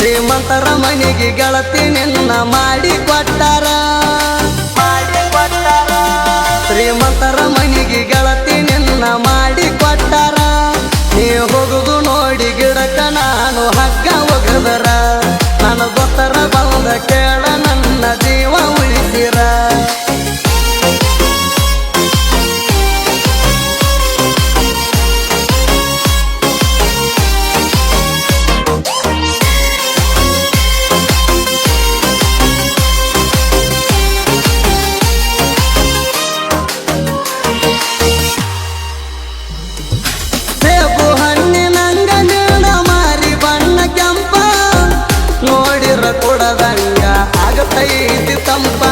ಶ್ರೀಮಂತರ ಮನೆಗೆ ಗೆಳತಿ ನಿನ್ನ ಮಾಡಿ ಕೊಟ್ಟಾರ. ಶ್ರೀಮಂತರ ಮನಸ್ಸಿನಾಗ ಆಗತೈತಿ ತಂಪ.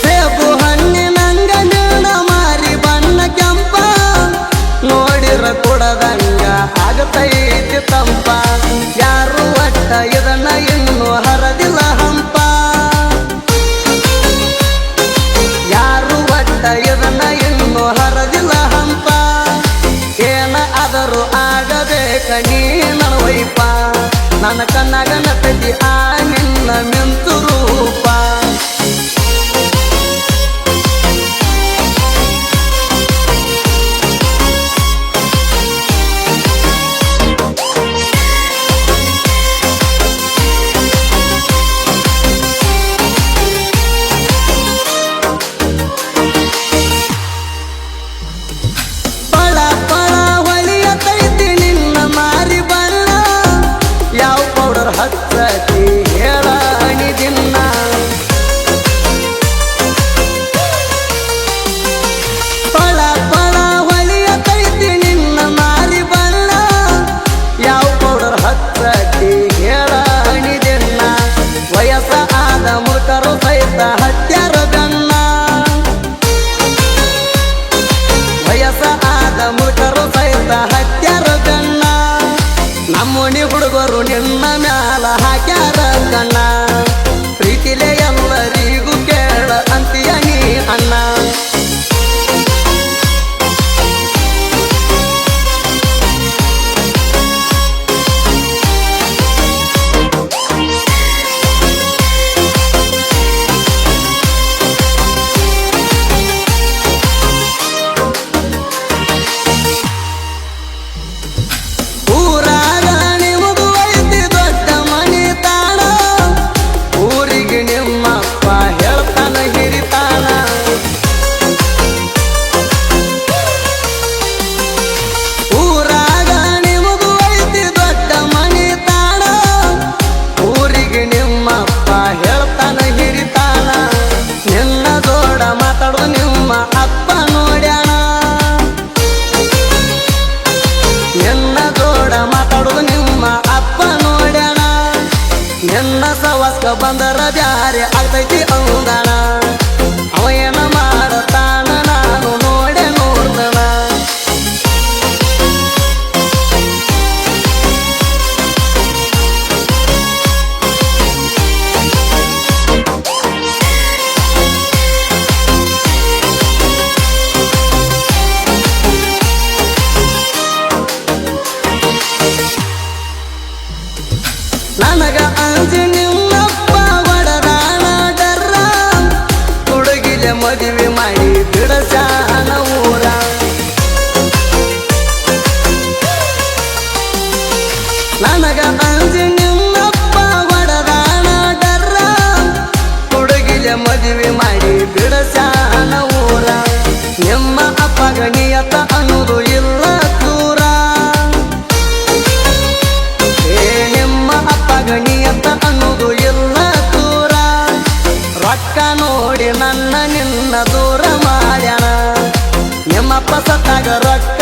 ಸೇಬು ಹಣ್ಣಿನಂಗ ನೀಣ ಮಾರಿ ಬಣ್ಣ ಕೆಂಪ. ನೋಡಿರ ಕೊಡದಂಗ ಆಗತೈ ಬೇಕಾ ನೀ ನನವೈಪ ನನ್ನ ಕಣ್ಣಾಗ ನಟದಿ ಆ ನಿನ್ನ ಮಿಂತು ರೂಪ. ಹತ್ಯ ಬಂದರ ಬ್ಯಾರೆ ಆಗ್ತೈತಿ ಅಂದಾಣ ಪಸಂದಾಗ ರೊಕ್ಕ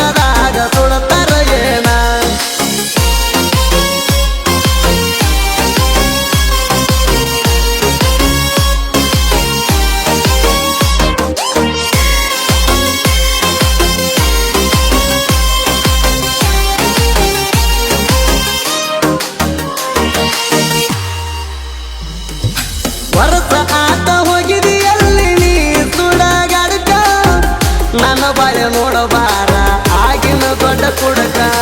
கொடுத்தா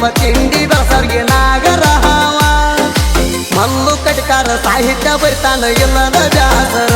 ನಿಮ್ಮ ತಿಂಡಿ ಬರಸರ್ಗೆ ನಾಗರ ಹಾವ ಮಲ್ಲು ಕಟಕಾರ ಸಾಹಿತ್ಯ ಬರ್ತಾನ ಇಲ್ಲದ ಜಾಸರ.